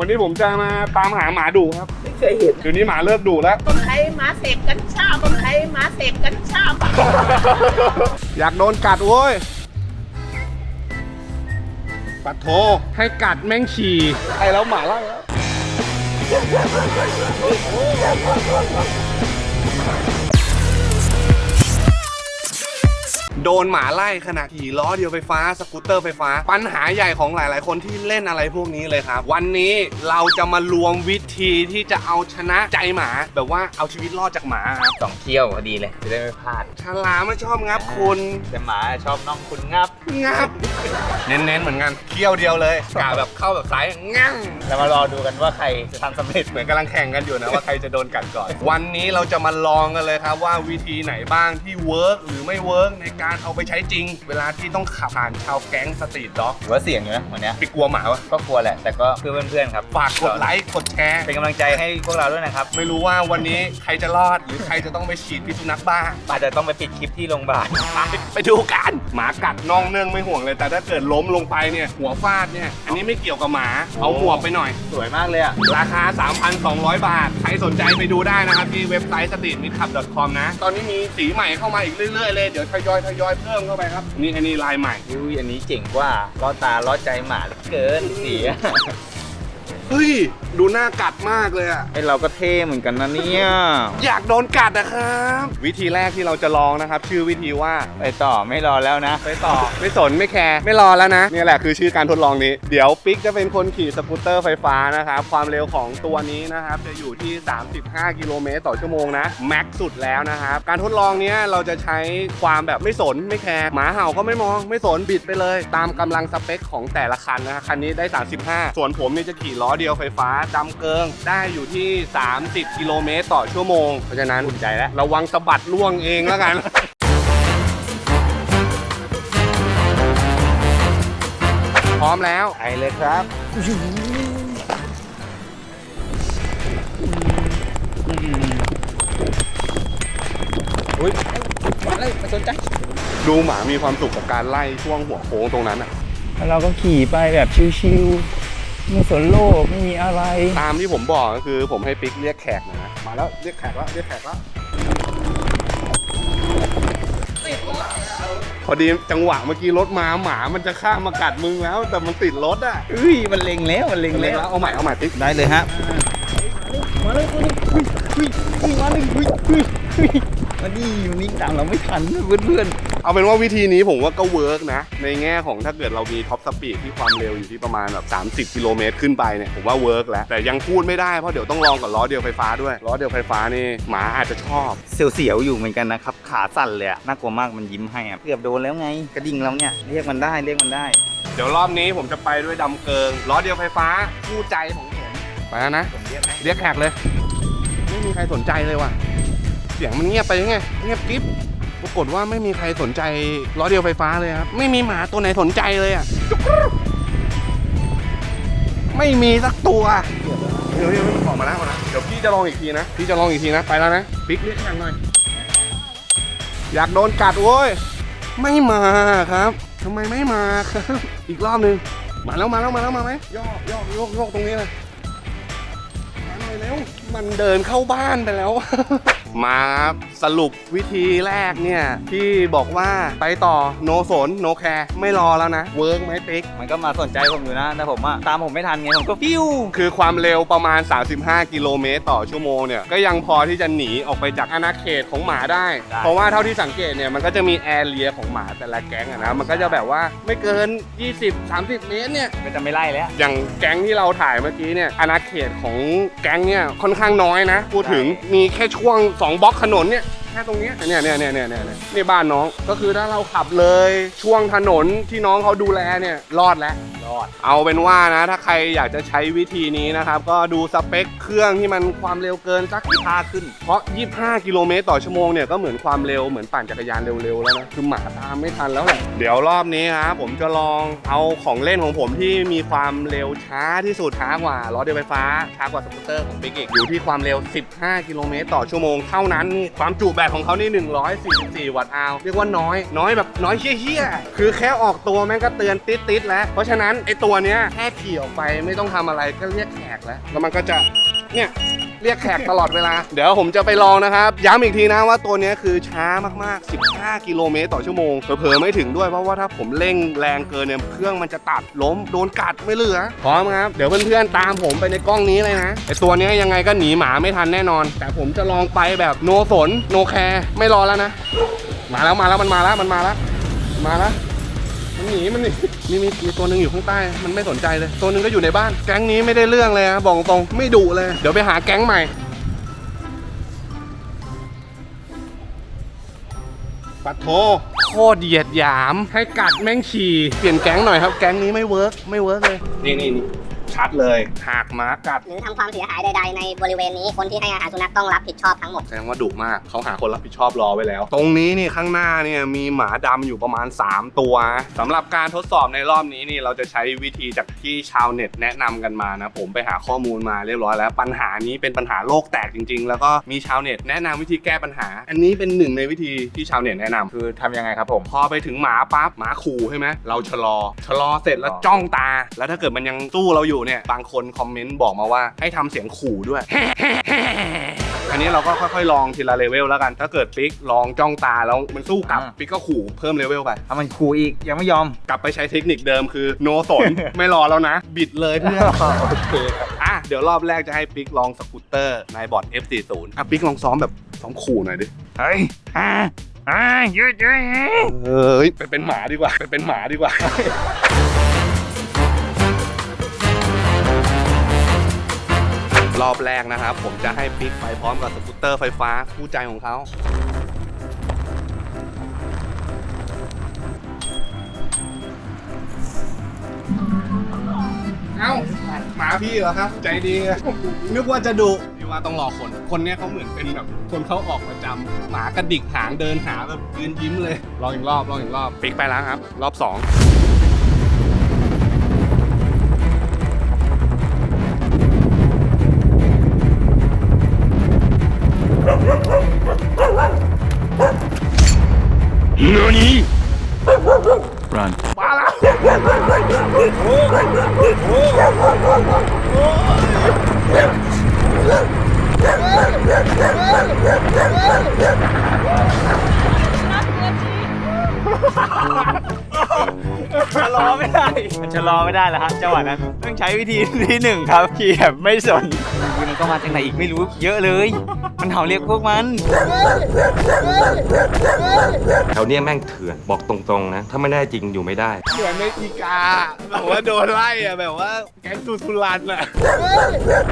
วันนี้ผมจะมาตามหาหมาดุครับ ไม่เคยเห็นเดี๋ยวนี้หมาเลิกดุแล้วคนไทยหมาเสพกัญชาคนไทยหมาเสพกัญชาอยากโดนกัดโว้ยปัดโทให้กัดแม่งฉี่ไอ้แล้วหมาไล่แล้ว โดนหมาไล่ขณะขี่ล้อเดียวไฟฟ้าสกูตเตอร์ไฟฟ้า ปัญหาใหญ่ของหลาย ๆ คนที่เล่นอะไรพวกนี้เลยครับ วันนี้เราจะมารวมวิธีที่จะเอาชนะใจหมา แบบว่าเอาชีวิตรอดจากหมาครับสองเที่ยวพอดีเลยจะได้ไม่พลาดฉลามไม่ชอบงับคุณแต่หมาชอบน้องคุณงับงับ เน้น ๆ เหมือนกันเคี้ยวเดียวเลยกะแบบเข้าแบบซ้ายงั่งแล้วมารอดูกันว่าใครจะทำสำเร็จเหมือนกำลังแข่งกันอยู่นะว่าใครจะโดนกัดก่อน วันนี้เราจะมาลองกันเลยครับว่าวิธีไหนบ้างที่เวิร์กหรือไม่เวิร์กในการเอาไปใช้จริง เวลาที่ต้องขับผ่านชาวแก๊งสตรีทด็อกถือว่าเสี่ยงอยู่นะวันเนี้ยไปกลัวหมาวะก็กลัวแหละ แต่ก็เพื่อเพื่อนๆครับ ฝากกดไลค์กดแชร์ เป็นกำลังใจให้พวกเราด้วยนะครับ ไม่รู้ว่าวันนี้ใครจะรอดหรือใครจะต้องไปฉีดพิษสุนัขบ้า อาจจะต้องไปปิดคลิปที่โรงพยาบาล ไปไปดูกันหมากัดน่องเนื่องไม่ห่วงเลย แต่ถ้าเกิดล้มลงไปเนี่ยหัวฟาดเนี่ยอันนี้ไม่เกี่ยวกับหมาเอาหัวกไปหน่อย สวยมากเลยอะราคา 3,200 บาท ใครสนใจไปดูได้นะครับที่เว็บไซต์ streetmeetup.com นะ ตอนนี้มีสีใหม่เข้ามาอีกเรื่อยๆเลย เดี๋ยวทยอยทยอยเพิ่มเข้าไปครับ นี่อันนี้ลายใหม่ อุ้ยอันนี้เจ๋งกว่าล่อตาล่อใจหมาเหลือเกินเสีย เฮ้ย ดูน่ากัดมากเลยอะไอเราก็เท่เหมือนกันนะเนี่ย อยากโดนกัดนะครับ วิธีแรกที่เราจะลองนะครับ ชื่อวิธีว่า ไปต่อไม่รอแล้วนะ ไปต่อ ไม่สนไม่แคร์ไม่รอแล้วนะนี่แหละคือชื่อการทดลองนี้ เดี๋ยวปิ๊กจะเป็นคนขี่สกูตเตอร์ไฟฟ้านะครับ ความเร็วของตัวนี้นะครับ จะอยู่ที่ 35 กิโลเมตรต่อชั่วโมงนะแม็กซ์สุดแล้วนะครับ การทดลองเนี้ยเราจะใช้ความแบบไม่สนไม่แคร์หมาเห่าก็ไม่มอง ไม่สนบิดไปเลย ตามกำลังสเปคของแต่ละคันนะคันนี้ได้ 35 ส่วนผมเนี่ยจะขี่ล้อเดียวไฟฟ้าดำเกิงได้อยู่ที่ 30 กิโลเมตรต่อชั่วโมง เพราะฉะนั้นอุ่นใจแล้วระวังสะบัดล่วงเองแล้วกัน พร้อมแล้วไปเลยครับ อุ้ยมาเลยมาสนใจ ดูหมามีความสุขกับการไล่ช่วงหัวโค้งตรงนั้นอะแล้วเราก็ขี่ไปแบบชิวๆไม่สนโลกไม่มีอะไร ตามที่ผมบอกก็คือผมให้ปิ๊กเรียกแขกหนะนะมาแล้วเรียกแขกแล้วเรียกแขกแล้วพอดีจังหวะเมื่อกี้รถมาหมามันจะข้ามมากัดมึงแล้ว แต่มันติดรถอะเอ้ยมันเล็งแล้วมันเล็งเล็แล้กวแล้วเอาใหม่เอาใหม่ปิ๊กได้เลยฮะมาเลยมาเลยอุ้ยอุ้ยอุ้ยมาเลยอุ้ยอุ้ยอุ้ย มาดิมันนิ่งตามเราไม่ทันเพื่อนเพื่อนเอาเป็นว่าวิธีนี้ผมว่าก็เวิร์กนะ ในแง่ของถ้าเกิดเรามีท็อปสปีดที่ความเร็วอยู่ที่ประมาณแบบ30 กิโลเมตรขึ้นไปเนี่ยผมว่าเวิร์กแล้ว แต่ยังพูดไม่ได้เพราะเดี๋ยวต้องลองกับล้อเดียวไฟฟ้าด้วยล้อเดียวไฟฟ้านี่หมาอาจจะชอบ เสียวๆอยู่เหมือนกันนะครับ ขาสั่นเลยอะน่ากลัวมากมันยิ้มให้อะเกือบโดนแล้วไง กระดิ่งเราเนี่ยเรียกมันได้เรียกมันได้ เดี๋ยวรอบนี้ผมจะไปด้วยดำเกิงล้อเดียวไฟฟ้าคู่ใจของผมไปแล้วนะผมเรียกให้เรียกแขกเลย ไม่มีใครสนใจเลยว่ะ เสียงมันเงียบไปยังไงเงียบกิ๊บปรากฏว่าไม่มีใครสนใจล้อเดียวไฟฟ้าเลยครับ ไม่มีหมาตัวไหนสนใจเลยอะไม่มีสักตัวเดี๋ยวเดี๋ยวออกมาแล้วมาแล้วเดี๋ยวพี่จะลองอีกทีนะพี่จะลองอีกทีนะไปแล้วนะปิ๊กเรียกแขกหน่อยอยากโดนกัดโว้ยไม่มาครับทำไมไม่มาครับ อีกรอบหนึ่งมาแล้วมาแล้วมาแล้วมาไหมย่อย่อยกโยกตรงนี้เลยมาหน่อยเร็วมันเดินเข้าบ้านไปแล้ว มาครับสรุปวิธีแรกเนี่ยที่บอกว่าไปต่อโนสนโนแคร์ไม่รอแล้วนะเวิร์กไหมปิ๊กมันก็มาสนใจผมอยู่นะ แต่ผมอะตามผมไม่ทันไง ผมก็ฟิวคือความเร็วประมาณ 35 กิโลเมตรต่อชั่วโมงเนี่ย ก็ยังพอที่จะหนีออกไปจากอาณาเขตของหมาได้ได้ เพราะว่าเท่าที่สังเกตเนี่ย มันก็จะมีแอเรียของหมาแต่ละแก๊งอะนะ มันก็จะแบบว่าไม่เกิน 20-30 เมตรเนี่ย ก็จะไม่ไล่แล้ว อย่างแก๊งที่เราถ่ายเมื่อกี้เนี่ยอาณาเขตของแก๊งเนี่ยค่อนข้างน้อยนะ พูดถึงมีแค่ช่วงองบล็อกถนนเนี่ยแค่ตรงเนี้ยเนี่ยเนี่ยเนี่ยเนี่ยเนี่ยเนี่ยนี่บ้านน้องก็คือถ้าเราขับเลยช่วงถนนที่น้องเขาดูแลเนี่ยรอดแล้ว รอด เอาเป็นว่านะ ถ้าใครอยากจะใช้วิธีนี้นะครับ ก็ดูสเปคเครื่องที่มันความเร็วเกินสักพาขึ้น เพราะ 25 กิโลเมตรต่อชั่วโมงเนี่ยก็เหมือนความเร็วเหมือนปั่นจักรยานเร็วๆ แล้วนะ คือหมาตามไม่ทันแล้วแหละเดี๋ยวรอบนี้ครับผมจะลองเอาของเล่นของผมที่มีความเร็วช้าที่สุดช้ากว่าล้อเดียวไฟฟ้าช้ากว่าสกูตเตอร์ของบิ๊กอีกอยู่ที่ความเร็ว 15 กิโลเมตรต่อชั่วโมงเท่านั้นนี่ความจุแบตของเขานี่ 144 วัตต์อาวเรียกว่าน้อยน้อยแบบน้อยเชี่ยๆคือแค่ออกตัวแม่งก็เตือนติดๆแล้วเพราะฉะนั้นไอตัวเนี้ยแค่ขี่ออกไปไม่ต้องทำอะไรก็เรียกแขกแล้ว แล้วมันก็จะเนี่ยเรียกแขกตลอดเวลา เดี๋ยวผมจะไปลองนะครับ ย้ำอีกทีนะว่าตัวนี้คือช้ามากๆ 15 กิโลเมตรต่อชั่วโมง เผลอๆไม่ถึงด้วยเพราะว่าถ้าผมเร่งแรงเกินเนี่ยเครื่องมันจะตัดล้มโดนกัดไม่เหลือ พร้อมครับ เดี๋ยวเพื่อนๆตามผมไปในกล้องนี้เลยนะไอตัวนี้ยังไงก็หนีหมาไม่ทันแน่นอน แต่ผมจะลองไปแบบโนสนโนแคร์ไม่รอแล้วนะ มาแล้วมาแล้วมันมาแล้วมันมาแล้วมาแล้ว หนีมันหนีมีมีมีตัวหนึ่งอยู่ข้างใต้ มันไม่สนใจเลย ตัวหนึ่งก็อยู่ในบ้าน แก๊งนี้ไม่ได้เรื่องเลยนะบอกตรงไม่ดุเลย เดี๋ยวไปหาแก๊งใหม่ปัดโทโคตรเหยียดหยาม ให้กัดแม่งขี่ เปลี่ยนแก๊งหน่อยครับ แก๊งนี้ไม่เวิร์กไม่เวิร์กเลย นี่นี่นี่ ชัดเลย หากหมากัด หรือทำความเสียหายใดๆในบริเวณนี้คนที่ให้อาหารสุนัขต้องรับผิดชอบทั้งหมด แสดงว่าดุมากเขาหาคนรับผิดชอบรอไว้แล้ว ตรงนี้นี่ข้างหน้าเนี่ยมีหมาดำอยู่ประมาณ 3 ตัวสำหรับการทดสอบในรอบนี้นี่เราจะใช้วิธีจากที่ชาวเน็ตแนะนำกันมานะ ผมไปหาข้อมูลมาเรียบร้อยแล้ว ปัญหานี้เป็นปัญหาโลกแตกจริง ๆ แล้วก็มีชาวเน็ตแนะนำวิธีแก้ปัญหา อันนี้เป็นหนึ่งในวิธีที่ชาวเน็ตแนะนำ คือทำยังไงครับผม พอไปถึงหมาปั๊บหมาขู่ใช่ไหมเราชะลอ ชะลอเสร็จแล้วจ้องตา แล้วถ้าเกิดมันยังสู้เราอยู่เนี่ยบางคนคอมเมนต์บอกมาว่าให้ทำเสียงขู่ด้วย อันนี้เราก็ค่อยๆ ลองทีละเลเวลแล้วกัน ถ้าเกิดปิ๊กลองจ้องตาแล้วมันสู้กลับอ่า ปิ๊กก็ขู่เพิ่มเลเวลไป ถ้ามันขู่อีกยังไม่ยอม กลับไปใช้เทคนิคเดิมคือโนสน ไม่รอแล้วนะ บิดเลยเพื่อน โอเคครับอะเดี๋ยวรอบแรกจะให้ปิ๊กลองสกูตเตอร์ในบอร์ด F40 อะปิ๊กลองซ้อมแบบซ้อมขู่หน่อยดิ เฮ้ยอ่าอ่าเยอะเยอะเฮ้ยไปเป็นหมาดีกว่าไปเป็นหมาดีกว่า รอบแรกนะครับ ผมจะให้ปิ๊กไปพร้อมกับสกูตเตอร์ไฟฟ้าคู่ใจของเขาเอ้าหมาพี่เหรอครับ ใจดี นึกว่าจะดุพี่ว่าต้องรอคน คนเนี้ยเขาเหมือนเป็นแบบคนเขาออกประจำหมากระดิกหางเดินหาแบบยืนยิ้มเลยลองอีกรอบลองอีกรอบปิ๊กไปแล้วครับ รอบสอง รันมาแล้วนักตัวจริงชะลอไม่ได้มันชะลอไม่ได้แล้วฮะจังหวะนั้นต้องใช้วิธีที่หนึ่งครับขี่แบบไม่สนมันก็มาจากไหนอีกไม่รู้เยอะเลย มันเห่าเรียกพวกมันแถวเนี้ยแม่งเถื่อนบอกตรงๆนะ ถ้าไม่ได้จริงอยู่ไม่ได้ เหมือนในอีกาแบบว่าโดนไล่อะแบบว่าแก๊งตูทุรันอะ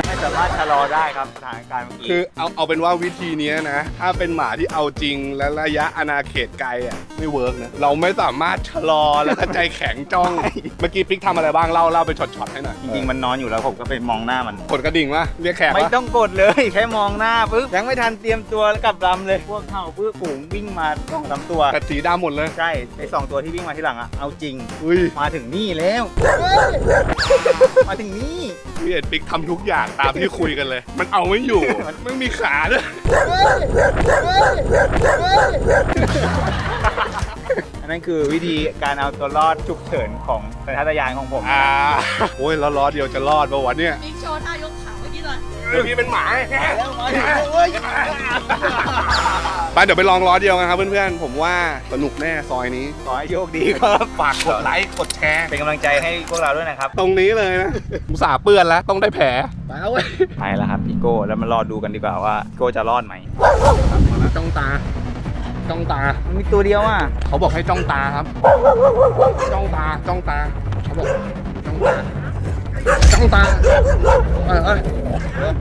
ไม่สามารถชะลอได้ครับสถานการณ์เมื่อกี้คือเอาเอาเป็นว่าวิธีเนี้ยนะ ถ้าเป็นหมาที่เอาจริงและระยะอาณาเขตไกลอะไม่เวิร์กนะ เราไม่สามารถชะลอแล้วก็ใจแข็งจ้อง เมื่อกี้ปิ๊กทำอะไรบ้างเล่าเล่าเป็นช็อตๆให้หน่อยจริงๆมันนอนอยู่แล้วผมก็ไปมองหน้ามัน กดกระดิ่งวะเรียกแขกไม่วะต้องกดเลยแค่มองหน้าปุ๊บยังไม่ทันเตรียมตัวแล้วกลับลำเลย พวกเห่าปุ๊บฝูงวิ่งมาสองสามตัว แต่สีดำหมดเลย ใช่ไอสองตัวที่วิ่งมาที่หลังอะเอาจริง อุ้ยมาถึงนี่แล้ว มาถึงนี่ พี่เอ็ดปิ๊กทำทุกอย่างตามที่คุยกันเลย มันเอาไม่อยู่ มันไม่มีขาด้วย อันนั้นคือวิธีการเอาตัวรอดฉุกเฉินของสัญชาตญาณของผม อ่า โอ้ยแล้วล้อเดียวจะรอดปะวะเนี่ยบิ๊ เดี๋ยวพี่เป็นหมาไปเดี๋ยวไปลองล้อเดียวกันครับเพื่อนๆ ผมว่าสนุกแน่ซอยนี้ ขอให้โชคดีครับฝากกดไลค์กดแชร์ เป็นกำลังใจให้พวกเราด้วยนะครับ ตรงนี้เลยนะอุตส่าห์เปื้อนแล้วต้องได้แผลไปแล้วเว้ยไปแล้วครับพี่โก้แล้วมารอดูกันดีกว่าว่าโก้จะรอดไหมจ้องตา จ้องตา มันมีตัวเดียวอะ เขาบอกให้จ้องตาครับ จ้องตา จ้องตา เขาบอกจ้องตา จ้องตาเอ้ยเอ้ยเอ้ย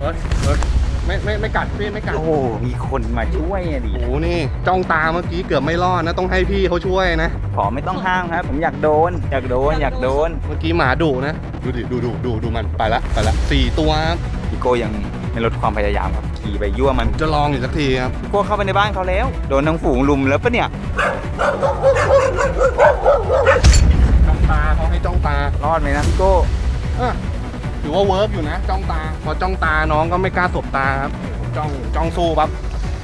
เอ้ยเอ้ยไม่ไม่ไม่กัดพี่ไม่กัด โอ้โหมีคนมาช่วยอะดิโอ้โหนี่จ้องตาเมื่อกี้เกือบไม่รอดนะ ต้องให้พี่เขาช่วยนะ ขอไม่ต้องห้ามครับผมอยากโดน อยากโดน อยากโดนเมื่อกี้หมาดุนะ ดูดิดูดูดูดูมันไปละไปละสี่ตัวครับพี่โก้ยังไม่ลดความพยายามครับขี่ไปยั่วมันจะลองอีกสักทีครับ พี่โก้เข้าไปในบ้านเขาแล้ว โดนทั้งฝูงลุมแล้วปะเนี่ยจ้องตาเขาให้จ้องตารอดไหมนะพี่โก้เออถือว่าเวิร์กอยู่นะ จ้องตา พอจ้องตาน้องก็ไม่กล้าสบตาครับผมจ้องจ้องสู้ปั๊บ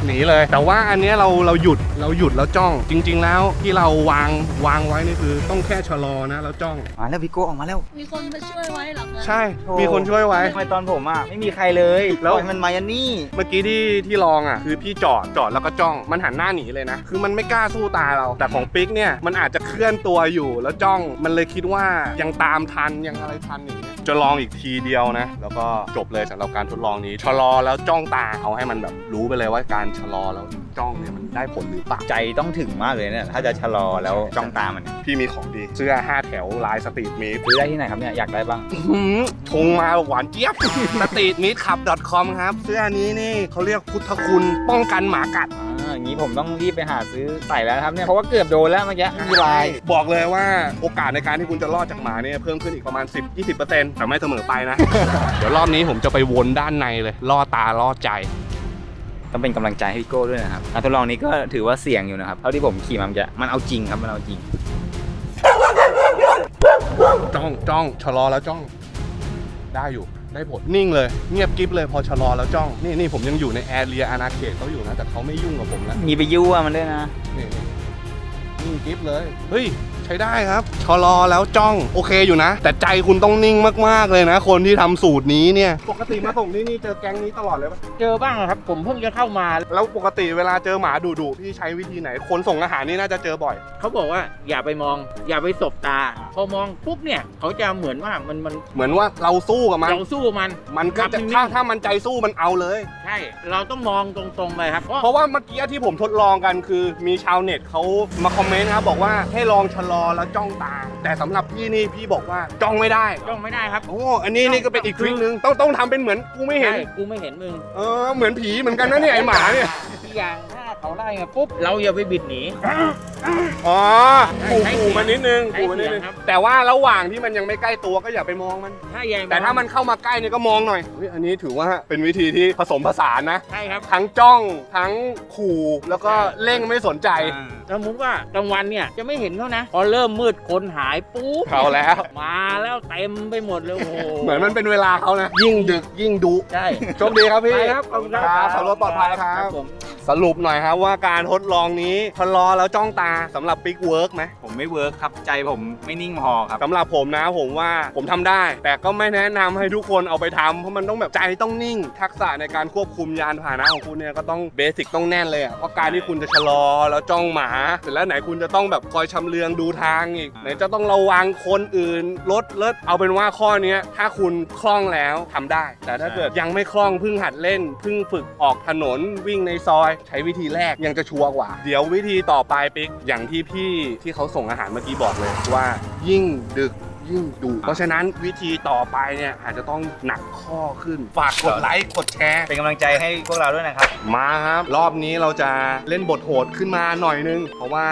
หนีเลย แต่ว่าอันเนี้ยเราเราหยุดเราหยุดแล้วจ้อง จริง ๆ แล้วที่เราวางวางไว้นี่คือต้องแค่ชะลอนะแล้วจ้อง มาแล้วพี่โก้ออกมาแล้ว มีคนมาช่วยไว้เหรอคะใช่ มีคนช่วยไว้ ทำไมตอนผมอะไม่มีใครเลยแล้แล้ววมันมายันนี่ เมื่อกี้ที่ที่ลองอะคือพี่จอดจอดแล้วก็จ้องมันหันหน้าหนีเลยนะ คือมันไม่กล้าสู้ตาเรา แต่ของปิ๊กเนี่ยมันอาจจะเคลื่อนตัวอยู่แล้วจ้องมันเลยคิดว่ายังตามทันยังอะไรทันอย่างเงี้ยจะลองอีกทีเดียวนะ แล้วก็จบเลยสำหรับการทดลองนี้ชะลอแล้วจ้องตาเอาให้มันแบบรู้ไปเลยว่าการชะลอแล้วจ้องเนี่ยมันได้ผลหรือเปล่าใจต้องถึงมากเลยเนี่ยถ้าจะชะลอแล้วจ้องตามมันเนี่ยพี่มีของดีเสื้อ5แถวลายสตรีทมีดซื้อได้ที่ไหนครับเนี่ยอยากได้บ้างอื้อหือชงมาหวานเจี๊ยบสตรีทมีดขับ .com ครับ เสื้อนี้นี่เขาเรียกพุทธคุณป้องกันหมากัดอ่าอย่างนี้ผมต้องรีบไปหาซื้อใส่แล้วนะครับเนี่ยเพราะว่าเกือบโดนแล้วเมื่อกี้มีลายบอกเลยว่าโอกาสในการที่คุณจะรอดจากหมาเนี่ยเพิ่มขึ้นอีกประมาณ 10-20%แต่ไม่เสมอไปนะ เดี๋ยวรอบนี้ผมจะไปวนด้านในเลยล่อตาล่อใจ ต้องเป็นกำลังใจให้พี่โก้ด้วยนะครับการทดลองนี้ก็ถือว่าเสี่ยงอยู่นะครับ เท่าที่ผมขี่มาเมื่อกี้มันเอาจริงครับมันเอาจริง จ้องจ้องชะลอแล้วจ้อง ได้อยู่ได้ผลนิ่งเลย เงียบกริบเลยพอชะลอแล้วจ้อง นี่นี่ผมยังอยู่ในแอเรียอาณาเขตเขาอยู่นะ แต่เขาไม่ยุ่งกับผมแล้วมีไปยั่วมันด้วยนะนี่นี่นิ่งกริบเลย เฮ้ย ใช้ได้ครับชะลอแล้วจ้องโอเคอยู่นะ แต่ใจคุณต้องนิ่งมากๆเลยนะ คนที่ทำสูตรนี้เนี่ย ปกติมาส่งที่นี่เจอแก๊งนี้ตลอดเลยปะเจอบ้างครับ ผมเพิ่งจะเข้ามา แล้วปกติเวลาเจอหมาดุดุๆพี่ใช้วิธีไหน คนส่งอาหารนี่น่าจะเจอบ่อย เขาบอกว่าอย่าไปมอง อย่าไปสบตา พอมองปุ๊บเนี่ยเขาจะเหมือนว่ามันมันเหมือนว่าเราสู้กับมัน เราสู้มัน มันก็จะครับนิ่งๆถ้าถ้ามันใจสู้มันเอาเลย ใช่ เราต้องมองตรงๆไปครับเพราะเพราะว่าเมื่อกี้ที่ผมทดลองกันคือ มีชาวเน็ตเขามาคอมเมนต์นะครับบอกว่าให้ลองชะลอแล้วจ้องตา แต่สำหรับพี่นี่พี่บอกว่าจ้องไม่ได้จ้องไม่ได้ครับ โอ้อันนี้นี่ก็เป็นอีกทริคนึงต้องต้องทำเป็นเหมือนกูไม่เห็น ใช่กูไม่เห็นมึงเออเหมือนผีเหมือนกันนะเนี่ยไอหมาเนี่ยอีกอย่างถ้าเขาไล่มาปุ๊บเราอย่าไปบิดหนี อ๋อใช่ขู่ใช่ขู่มันนิดนึงใช่ขู่มันนิดนึงเสียงครับ แต่ว่าระหว่างที่มันยังไม่ใกล้ตัวก็อย่าไปมองมัน ถ้าใหญ่แต่ถ้ามันเข้ามาใกล้เนี่ยก็มองหน่อยเฮ้ยอันนี้ถือว่าเป็นวิธีที่ผสมผสานนะ ใช่ครับ ทั้งจ้องทั้งขู่แล้วก็เร่งไม่สนใจ สมมติว่ากลางวันเนี่ยจะไม่เห็นเขานะ พอเริ่มมืดคนหายปุ๊บเอาแล้ว มาแล้วเต็มไปหมดเลยโอ้โหเหมือนมันเป็นเวลาเขานะ ยิ่งดึกยิ่งดุใช่โชคดีครับพี่ไปครับขอบคุณครับครับขับรถปลอดภัยครับ ผมสรุปหน่อยครับว่าการทดลองนี้ชะลอแล้วจ้องตาสำหรับปิ๊กเวิร์กไหมผมไม่เวิร์คครับใจผมไม่นิ่งพอครับสำหรับผมนะผมว่าผมทำได้ แต่ก็ไม่แนะนำให้ทุกคนเอาไปทำเพราะมันต้องแบบใจต้องนิ่ง ทักษะในการควบคุมยานพาหนะของคุณเนี่ยก็ต้องเบสิกต้องแน่นเลยอะเพราะการที่คุณจะชะลอแล้วจ้องหมาเสร็จแล้วไหนคุณจะต้องแบบคอยชำเลืองดูทางอีก ไหนจะต้องระวังคนอื่นรถเลิศเอาเป็นว่าข้อเนี้ยถ้าคุณคล่องแล้วทำได้ แต่ถ้าเกิดยังไม่คล่องเพิ่งหัดเล่นเพิ่งฝึกออกถนนวิ่งในซอย ใช้วิธีแรกยังจะชัวร์กว่า เดี๋ยววิธีต่อไปปิ๊กอย่างที่พี่ที่เขาส่งอาหารเมื่อกี้บอกเลยว่ายิ่งดึก ยิ่งดุเพราะฉะนั้นวิธีต่อไปเนี่ยอาจจะต้องหนักข้อขึ้น ฝากกดไลค์กดแชร์เป็นกำลังใจให้พวกเราด้วยนะครับ มาครับ รอบนี้เราจะเล่นบทโหดขึ้นมาหน่อยนึง เพราะว่า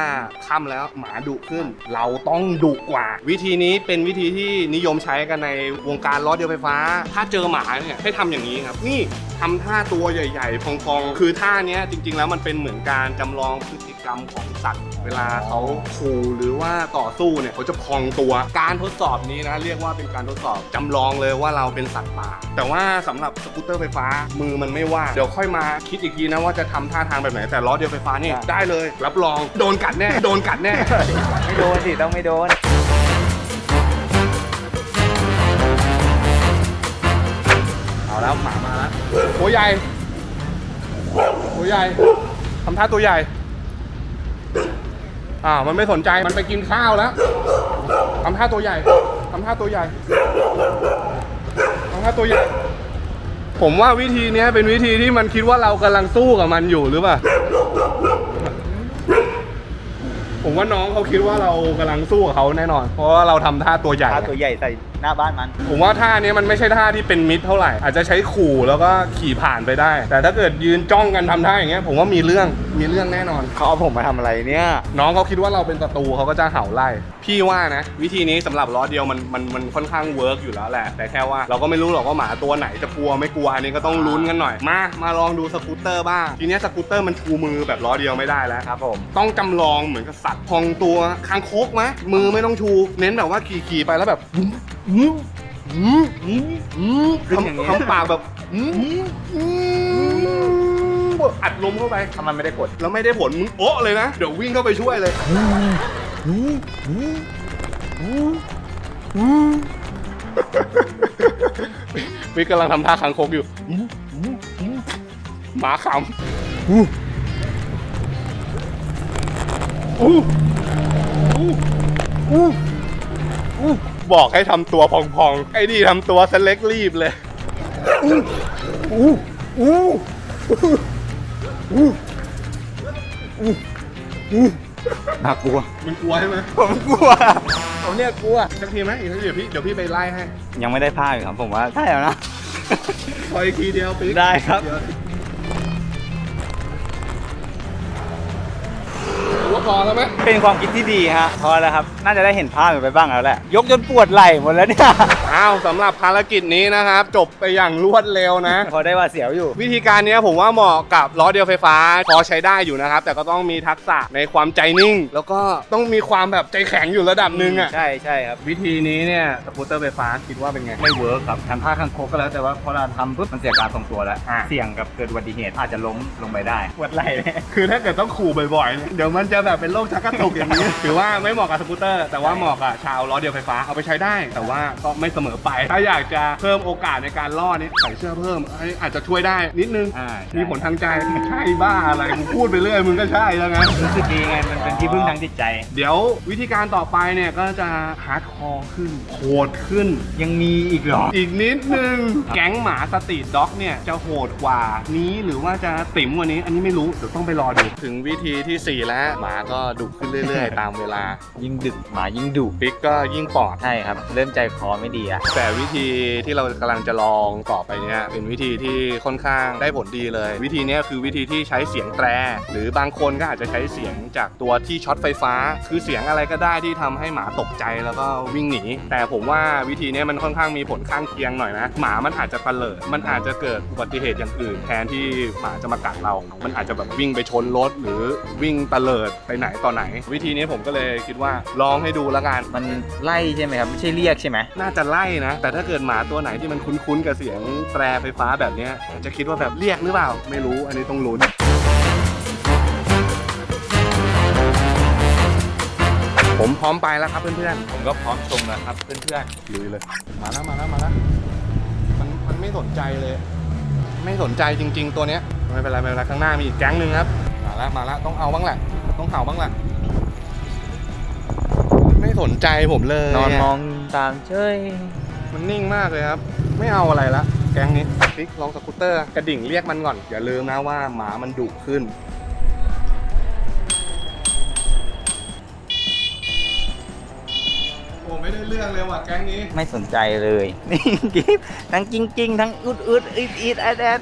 ค่ำแล้วหมาดุขึ้น เราต้องดุกว่า วิธีนี้เป็นวิธีที่นิยมใช้กันในวงการล้อเดียวไฟฟ้า ถ้าเจอหมาเนี่ยให้ทำอย่างนี้ครับนี่ทำท่าตัวใหญ่ๆพองๆ คือท่าเนี้ยจริง ๆ แล้วมันเป็นเหมือนการจำลองพฤติกรรมของสัตว์ เวลาเขาขู่หรือว่าต่อสู้เนี่ยเขาจะพองตัวการทดสอบนี้นะเรียกว่าเป็นการทดสอบจำลองเลยว่าเราเป็นสัตว์ป่า แต่ว่าสำหรับสกูตเตอร์ไฟฟ้ามือมันไม่ว่างเดี๋ยวค่อยมาคิดอีกทีนะว่าจะทำท่าทางแบบไหนแต่ล้อเดียวไฟฟ้านี่ได้เลย รับรองโดนกัดแน่โดนกัดแน่ ไม่โดนสิต้องไม่โดน เอาแล้วหมามาแล้วตัวใหญ่ตัวใหญ่ทำท่าตัวใหญ่อ่าวมันไม่สนใจมันไปกินข้าวแล้ว ทำท่าตัวใหญ่ทำท่าตัวใหญ่ทำท่าตัวใหญ่ ผมว่าวิธีนี้เป็นวิธีที่มันคิดว่าเรากำลังสู้กับมันอยู่หรือเปล่า ผมว่าน้องเขาคิดว่าเรากำลังสู้กับเขาแน่นอน เพราะว่าเราทำท่าตัวใหญ่ ท่าตัวใหญ่ใส่ น้าบ้านมัน ผมว่าท่านี้มันไม่ใช่ท่าที่เป็นมิตรเท่าไหร่ อาจจะใช้ขู่แล้วก็ขี่ผ่านไปได้ แต่ถ้าเกิดยืนจ้องกันทำท่าอย่างเงี้ยผมว่ามีเรื่องมีเรื่องแน่นอน เขาเอาผมมาทำอะไรเนี่ย น้องเขาคิดว่าเราเป็นศัตรูเขาก็จะเห่าไล่ พี่ว่านะ วิธีนี้สำหรับล้อเดียวมันมันมันค่อนข้างเวิร์กอยู่แล้วแหละ แต่แค่ว่าเราก็ไม่รู้หรอกว่าหมาตัวไหนจะกลัวไม่กลัวอันนี้ก็ต้องลุ้นกันหน่อย มามาลองดูสกูตเตอร์บ้าง ทีเนี้ยสกูตเตอร์มันชูมือแบบล้อเดียวไม่ได้แล้วครับผมต้องจำลองเหมือนกับสัตว์พองตัวคางคกไหมมือไม่ต้องชู เน้นแบบว่าขี่ขี่ๆไปแล้วแบบ อืขึ้นอย่างนี้ทำปากแบบอัดลมเข้าไปถ้ามันไม่ได้กด แล้วไม่ได้ผลมึงโอ๊ะเลยนะ เดี๋ยววิ่งเข้าไปช่วยเลยวิกกำลังทำท่าคางคกอยู่หมาขำอู้อู้อู้ อู้บอกให้ทำตัวพองๆ ไอ้นี่ทำตัวสเล็กรีบเลยอู้อู้อู้อู้อู้น่ากลัว มึงกลัวใช่ไหมผมกลัว ผมเนี่ยกลัวสักทีไหมอีกสักทีเดี๋ยวพี่เดี๋ยวพี่ไปไล่ให้ยังไม่ได้ผ้าอยู่ครับผมว่าใช่แล้วนะ ขออีกทีเดียวปิ๊กได้ครับ เดี๋ยว พอแล้วไหมเป็นความคิดที่ดีฮะพอแล้วครับ น่าจะได้เห็นภาพไปบ้างแล้วแหละ ยกจนปวดไหล่หมดแล้วเนี่ย อ้าวสำหรับภารกิจนี้นะครับ จบไปอย่างรวดเร็วนะ พอได้ว่าเสียวอยู่ วิธีการเนี้ยผมว่าเหมาะกับล้อเดียวไฟฟ้า พอใช้ได้อยู่นะครับ แต่ก็ต้องมีทักษะในความใจนิ่ง แล้วก็ต้องมีความแบบใจแข็งอยู่ระดับหนึ่งอะ ใช่ใช่ครับ วิธีนี้เนี่ยสกูตเตอร์ไฟฟ้าคิดว่าเป็นไง ไม่เวิร์กครับทำท่าข้างโคกก็แล้วแต่ว่าพอเราทำปุ๊บมันเสียการทรงตัวแล้ว อ่าเสี่ยงกับเกิดอุบัติเหตุอาจจะล้มลงไปได้ปวดไหล่เลยคือถ้าเกิดต้องขู่บ่อยๆเนี่ยเดี๋ยวมันจะแบบเป็นโรคชักกระตุกอย่างนี้ ถือว่าไม่เหมาะกับสกูตเตอร์ แต่ว่าเหมาะกับชาวล้อเดียวไฟฟ้าเอาไปใช้ได้ แต่ว่าก็ไม่เสมอไป ถ้าอยากจะเพิ่มโอกาสในการล่อนี่ใส่เสื้อเพิ่มเอ้ยอาจจะช่วยได้นิดนึง อ่าใช่มีผลทางใจใช่บ้าอะไรมึงพูดไปเรื่อยมึงก็ใช่แล้วงั้น รู้สึกดีไง มันเป็นที่พึ่งทางจิตใจ เดี๋ยววิธีการต่อไปเนี่ยก็จะฮาร์ดคอร์ขึ้นโหดขึ้น ยังมีอีกเหรอ อีกนิดนึง แก๊งหมาสตรีทด็อกเนี่ยจะโหดกว่านี้หรือว่าจะติ๋มกว่านี้ อันนี้ไม่รู้ เดี๋ยวต้องไปรอดู ถึงวิธีทีสี่4 แล้ว หมาก็ดุขึ้นเรื่อยๆ ตามเวลา ยิ่งดึกหมายิ่งดุปิ๊กก็ยิ่งปอด ใช่ครับ เริ่มใจคอไม่ดีอะแต่วิธีที่เรากำลังจะลองต่อไปเนี่ยเป็นวิธีที่ค่อนข้างได้ผลดีเลย วิธีเนี้ยคือวิธีที่ใช้เสียงแตร หรือบางคนก็อาจจะใช้เสียงจากตัวที่ช็อตไฟฟ้า คือเสียงอะไรก็ได้ที่ทำให้หมาตกใจแล้วก็วิ่งหนี แต่ผมว่าวิธีเนี้ยมันค่อนข้างมีผลข้างเคียงหน่อยนะ หมามันอาจจะตะเลิดมันอาจจะเกิดอุบัติเหตุอย่างอื่น แทนที่หมาจะมากัดเรา มันอาจจะแบบวิ่งไปชนรถหรือวิ่งตะเลิดไปไหนต่อไหน วิธีนี้ผมก็เลยคิดว่าลองให้ดูแล้วกันมันไล่ใช่ไหมครับ ไม่ใช่เรียกใช่ไหมน่าจะไล่นะ แต่ถ้าเกิดหมาตัวไหนที่มันคุ้นๆกับเสียงแตรไฟฟ้าแบบเนี้ยอาจจะคิดว่าแบบเรียกหรือเปล่า ไม่รู้อันนี้ต้องลุ้นผมพร้อมไปแล้วครับเพื่อนผมก็พร้อมชมแล้วครับเพื่อนๆลุยเลย มาแล้วมาแล้วมาแล้วมันมันไม่สนใจเลย ไม่สนใจจริง ๆ ตัวเนี้ยไม่เป็นไรไม่เป็นไรข้างหน้ามีอีกแก๊งหนึ่งครับ มาแล้วมาแล้วต้องเอาบ้างแหละต้อง เห่าบ้างแหละไม่สนใจผมเลยๆนอนะมองตามเฉยมันนิ่งมากเลยครับ ไม่เอาอะไรละแก๊งนี้ปิ๊กลองสกูตเตอร์กระดิ่งเรียกมันก่อน อย่าลืมนะว่าหมามันดุขึ้นโอ้ไม่ได้เรื่องเลยว่ะแก๊งนี้ ไม่สนใจเลยนิ่งกิ๊บทั้งจริงๆทั้งอุดอุดอิดอิดแอดแอด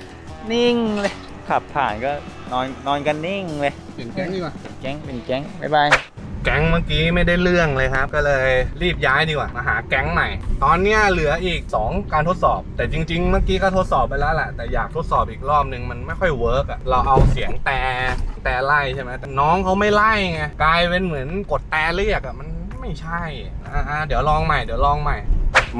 นิ่งเลย ขับผ่านก็นอนนอนกันนิ่งเลย เปลี่ยนแก๊งดีกว่าแก๊งเป็นแก๊งบ๊ายบายแก๊งเมื่อกี้ไม่ได้เรื่องเลยครับ ก็เลยรีบย้ายดีกว่ามาหาแก๊งใหม่ ตอนเนี้ยเหลืออีก 2 การทดสอบ แต่จริง ๆ เมื่อกี้ก็ทดสอบไปแล้วแหละแต่อยากทดสอบอีกรอบนึงมันไม่ค่อยเวิร์กอะเราเอาเสียงแต่แต่ไล่ใช่ไหมแต่น้องเขาไม่ไล่ไงกลายเป็นเหมือนกดแต่เรียกอะมันไม่ใช่อ่าๆเดี๋ยวลองใหม่เดี๋ยวลองใหม่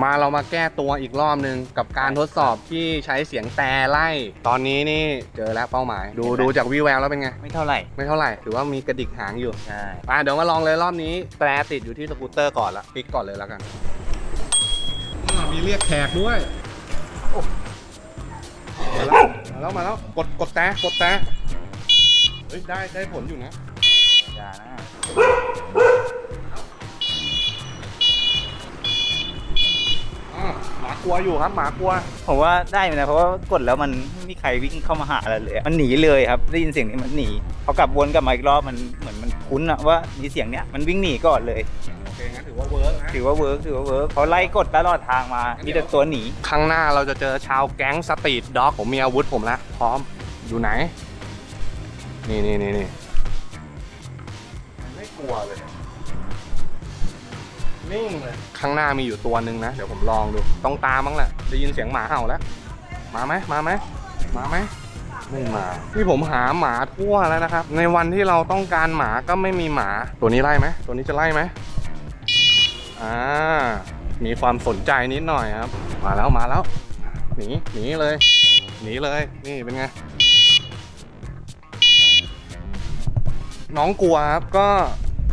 มาเรามาแก้ตัวอีกรอบนึงกับการทดสอบที่ใช้เสียงแต่ไล่ ตอนนี้นี่เจอแล้วเป้าหมาย ดูดูจากวิแววแล้วเป็นไง ไม่เท่าไหร่ ไม่เท่าไหร่ ถือว่ามีกระดิกหางอยู่ใช่อะเดี๋ยวมาลองเลยรอบนี้แตรติดอยู่ที่สกูตเตอร์ก่อนละปิกก่อนเลยแล้วกันมีเรียกแขกด้วยมาแล้วมาแล้วมาแล้วกดกดแต่กดแต่เฮ้ยได้ได้ผลอยู่นะอย่านะ หมากลัวอยู่ครับหมากลัว ผมว่าได้อยู่นะเพราะว่ากดแล้วมันไม่มีใครวิ่งเข้ามาหาอะไรเลยมันหนีเลยครับได้ยินเสียงนี้มันหนีพอกลับวนกลับมาอีกรอบมันเหมือนมันคุ้นอะว่ามีเสียงเนี้ยมันวิ่งหนีก่อนเลย โอเคงั้นถือว่าเวิร์กนะถือว่าเวิร์กถือว่าเวิร์กเขาไล่กดตลอดทางมามีแต่ตัวหนีข้างหน้าเราจะเจอชาวแก๊งสตรีทด็อกผมมีอาวุธผมแล้วพร้อมอยู่ไหน นี่นี่นี่นี่ไม่กลัวเลย นิ่งเลยข้างหน้ามีอยู่ตัวหนึ่งนะ เดี๋ยวผมลองดู ต้องตามบ้งแหละ ได้ยินเสียงหมาเห่าแล้ว มาไหมมาไหมมาไหมไม่มานี่ผมหาหมาทั่วแล้วนะครับ ในวันที่เราต้องการหมาก็ไม่มีหมา ตัวนี้ไล่ไหม ตัวนี้จะไล่ไหมอ่า มีความสนใจนิดหน่อยครับ มาแล้วมาแล้ว หนี หนีเลย หนีเลย นี่เป็นไง น้องกลัวครับ ก็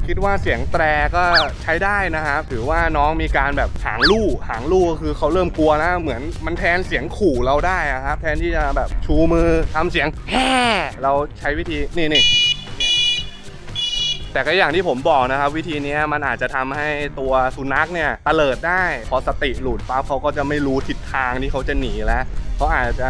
คิดว่าเสียงแตรก็ใช้ได้นะครับถือว่าน้องมีการแบบหางลู่หางลู่ก็คือเขาเริ่มกลัวแล้วเหมือนมันแทนเสียงขู่เราได้อะครับ แทนที่จะแบบชูมือทำเสียงแฮ่เราใช้วิธีนี่นี่แต่ก็อย่างที่ผมบอกนะครับ วิธีนี้มันอาจจะทำให้ตัวสุนัขเนี่ยตะเลิดได้พอสติหลุดปั๊บเขาก็จะไม่รู้ทิศทางที่เขาจะหนีแล้วเขาอาจจะ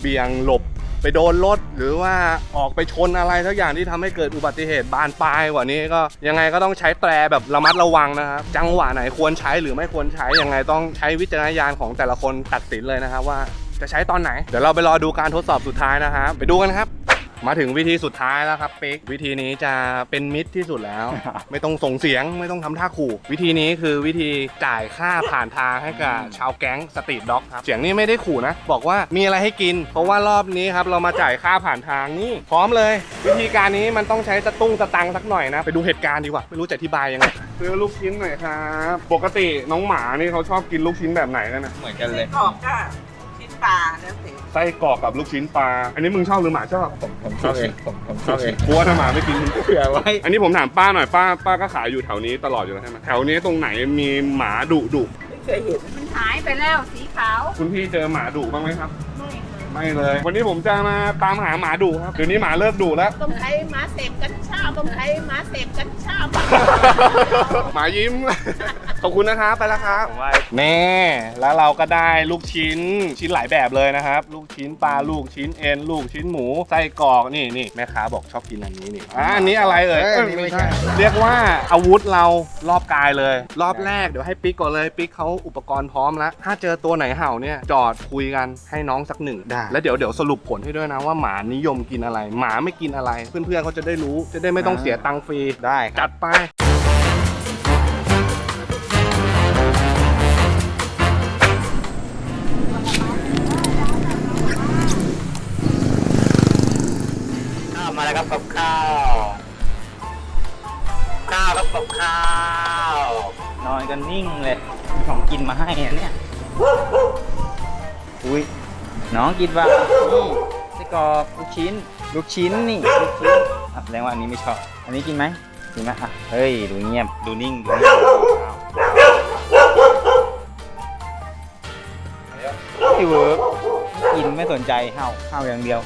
เบี่ยงหลบ ไปโดนรถหรือว่าออกไปชนอะไรทักอย่างที่ทำให้เกิดอุบัติเหตุบานปลายกว่านี้ก็ยังไงก็ต้องใช้แตรแบบระมัดระวังนะครับจังหวะไหนควรใช้หรือไม่ควรใช้ยังไงต้องใช้วิจารณญาณของแต่ละคนตัดสินเลยนะครับว่าจะใช้ตอนไหน เดี๋ยวเราไปรอดูการทดสอบสุดท้ายนะครับไปดูกันครับ มาถึงวิธีสุดท้ายแล้วครับปิ๊กวิธีนี้จะเป็นมิตรที่สุดแล้ว ไม่ต้องส่งเสียงไม่ต้องทำท่าขู่ วิธีนี้คือวิธีจ่ายค่าผ่านทางให้กับชาวแก๊งสตรีทด็อกครับเสียงนี้ไม่ได้ขู่นะ บอกว่ามีอะไรให้กิน เพราะว่ารอบนี้ครับเรามาจ่ายค่าผ่านทางนี่พร้อมเลย วิธีการนี้มันต้องใช้สตุ้งสตังค์สักหน่อยนะไปดูเหตุการณ์ดีกว่าไม่รู้จะอธิบายยังไงซื้อลูกชิ้นหน่อยครับปกติน้องหมานี่เขาชอบกินลูกชิ้นแบบไหนกันนะเหมือนกันเลยกรอบก็ชิ้น ปลาแล้วแต่ไส้กรอกกับลูกชิ้นปลา อันนี้มึงชอบหรือหมาชอบผมผมชอบเองผมผมชอบเองกลัวถ้าหมาไม่กินเผื่อไว้ อันนี้ผมถามป้าหน่อยป้าป้าก็ขายอยู่แถวนี้ตลอดอยู่แล้วใช่ไหมแถวนี้ตรงไหนมีหมาดุดุไม่เคยเห็นมันหายไปแล้วสีขาวคุณพี่เจอหมาดุบ้างไหมครับ ไม่เคยไม่เลย วันนี้ผมจะมาตามหาหมาดุครับเดี๋ยวนี้หมาเลิกดุแล้ว ต้องใช้ม้าเสพกัญชาต้องใช้ม้าเสพกัญชา หมายิ้มขอบคุณนะครับไปแล้วครับผมว่าแน่แล้วเราก็ได้ลูกชิ้นชิ้นหลายแบบเลยนะครับ ลูกชิ้นปลาลูกชิ้นเอ็นลูกชิ้นหมูไส้กรอกนี่นี่แม่ค้าบอกชอบกินอันนี้นี่อะอันนี้อะไรเอ่ยเอ้ยอันนี้ไม่ใช่ เรียกว่าอาวุธเรารอบกายเลย รอบแรกเดี๋ยวให้ปิ๊กก่อนเลยปิ๊กเขาอุปกรณ์พร้อมแล้วถ้าเจอตัวไหนเห่าเนี่ยจอดคุยกันให้น้องสักหนึ่งได้ แล้วเดี๋ยวเดี๋ยวสรุปผลให้ด้วยนะว่าหมานิยมกินอะไร หมาไม่กินอะไร เพื่อนๆเขาจะได้รู้จะได้ไม่ต้องเสียตังค์ฟรีได้คจัรับดไป กับข้าว นอนกันนิ่งเลยมีของกินมาให้อันเนี่ย อุ้ยน้องกินว่านี่ไส้กรอกลูกชิ้น ลูกชิ้นนี่ลูกชิ้นอะแสดงว่าอันนี้ไม่ชอบ อันนี้กินไหมกินไหมอะเฮ้ยดูเงียบดูนิ่งดูนิ่งไม่เวิร์กกินไม่สนใจเห่าเห่าอย่างเดียว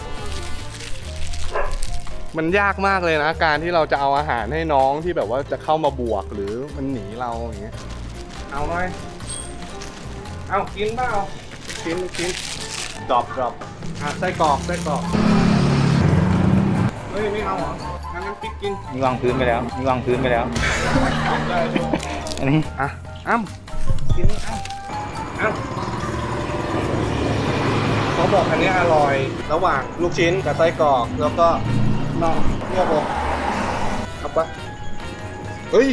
มันยากมากเลยนะ การที่เราจะเอาอาหารให้น้องที่แบบว่าจะเข้ามาบวกหรือมันหนีเราอย่างเงี้ยเอาหน่อยเอากินเปล่ากินกินดรอปดรอปอะไส้กรอกไส้กรอกเฮ้ยไม่เอาเหรองั้นงั้นปิ๊กกินนี่วางพื้นไปแล้วนี่วางพื้นไปแล้ว อันนี้อะอ้ำกินนี่อ้ำอ้ำเขาบอกอันนี้อร่อยระหว่างลูกชิ้นกับไส้กรอกแล้วก็ น้องเรียกผมครับปะเฮ้ย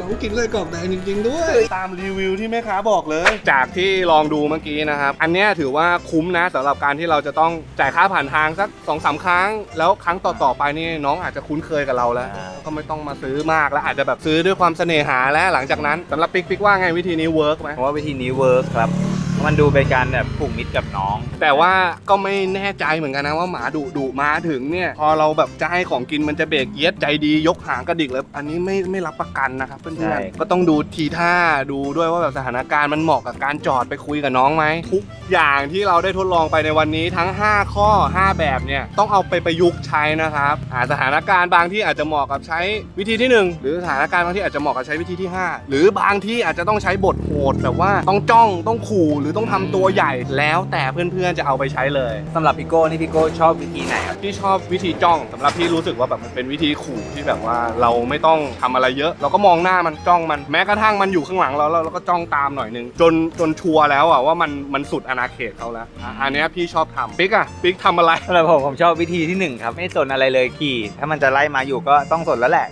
น้องกินเลยกรอบแดงจริงๆด้วย ตามรีวิวที่แม่ค้าบอกเลย จากที่ลองดูเมื่อกี้นะครับ อันเนี้ยถือว่าคุ้มนะสำหรับการที่เราจะต้องจ่ายค่าผ่านทางสักสองสามครั้ง แล้วครั้งต่อๆไปนี่น้องอาจจะคุ้นเคยกับเราแล้วอ่าก็ไม่ต้องมาซื้อมากแล้วอาจจะแบบซื้อด้วยความเสน่หาแล้วหลังจากนั้นสำหรับปิ๊กปิ๊กว่าไงวิธีนี้เวิร์กไหมเพราะว่าวิธีนี้เวิร์กครับเพราะ มันดูเป็นการแบบผูกมิตรกับน้อง แต่ว่าก็ไม่แน่ใจเหมือนกันนะว่าหมาดุดุมาถึงเนี่ยพอเราแบบจะให้ของกินมันจะเบรกเอียดใจดียกหางกระดิกเลยอันนี้ไม่ไม่รับประกันนะครับเพื่ใช่อนๆก็ต้องดูทีท่าดูด้วยว่าแบบสถานการณ์มันเหมาะกับการจอดไปคุยกับน้องไหมทุกอย่างที่เราได้ทดลองไปในวันนี้ทั้ง 5 ข้อ 5 แบบเนี่ยต้องเอาไปประยุกต์ใช้นะครับอ่าสถานการณ์บางที่อาจจะเหมาะกับใช้วิธีที่หนึ่งหรือสถานการณ์บางที่อาจจะเหมาะกับใช้วิธีที่ห้าหรือบางที่อาจจะต้องใช้บทโหดแบบว่าต้องจ้องต้องขู่หรือต้องทำตัวใหญ่แล้วแต่เพื่อนๆจะเอาไปใช้เลย สำหรับพี่โก้นี่พี่โก้ชอบวิธีไหนครับ พี่ชอบวิธีจ้องสำหรับพี่รู้สึกว่าแบบมันเป็นวิธีขู่ที่แบบว่าเราไม่ต้องทำอะไรเยอะ เราก็มองหน้ามันจ้องมันแม้กระทั่งมันอยู่ข้างหลังเราแล้วเราก็จ้องตามหน่อยนึงจนจนชัวร์แล้วอะว่ามันมันสุดอาณาเขตเขาแล้วอะอันเนี้ยพี่ชอบทำปิ๊กอะปิ๊กทำอะไร สำหรับผมผมชอบวิธีที่หนึ่งครับ ไม่สนอะไรเลยขี่ ถ้ามันจะไล่มาอยู่ก็ต้องสนแล้วแหละ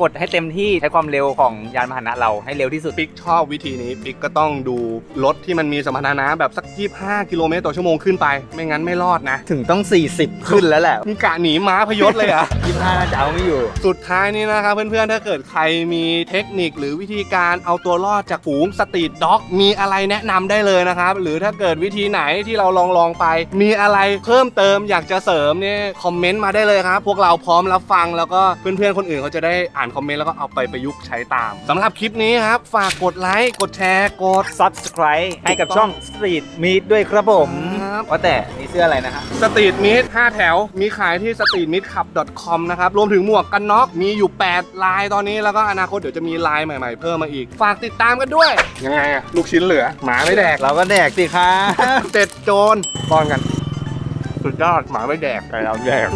กดให้เต็มที่ใช้ความเร็วของยานพาหนะเราให้เร็วที่สุด ปิ๊กชอบวิธีนี้ปิ๊กก็ต้องต้องดูรถที่มันมีสมรรถนะแบบสัก 25 กิโลเมตรต่อชั่วโมงขึ้นไป ไม่งั้นไม่รอดนะ ถึงต้อง 40 ขึ้นแล้วแหละมึงกะหนีม้าพยศเลยเหรอะ 25น่าจะเอาไม่อยู่ สุดท้ายนี้นะครับเพื่อนๆ ถ้าเกิดใครมีเทคนิคหรือวิธีการเอาตัวรอดจากฝูงสตรีทด็อกมีอะไรแนะนำได้เลยนะครับ หรือถ้าเกิดวิธีไหนที่เราลองลองๆไป มีอะไรเพิ่มเติมอยากจะเสริมเนี่ยคอมเมนต์มาได้เลยครับ พวกเราพร้อมรับฟังแล้วก็เพื่อนๆคนอื่นเขาจะได้อ่านคอมเมนต์แล้วก็เอาไปประยุกต์ใช้ตามสำหรับคลิปนี้ครับฝากกดไลค์กดแชร์กด Subscribe ให้กับช่อง Street Meet ด้วยครับผมครับ ว่าแต่นี่เสื้ออะไรนะฮะสตรีทมิต5แถว มีขายที่ streetmeetclub.com นะครับ รวมถึงหมวกกันน็อก มีอยู่ 8 ลายตอนนี้ แล้วก็อนาคตเดี๋ยวจะมีลายใหม่ๆ เพิ่มมาอีก ฝากติดตามกันด้วย ยังไงอะลูกชิ้นเหลือ หมาไม่แดก เราก็แดกสิครับ เจ็ดโจรป้อนกัน สุดยอด หมาไม่แดกแต่เราแดก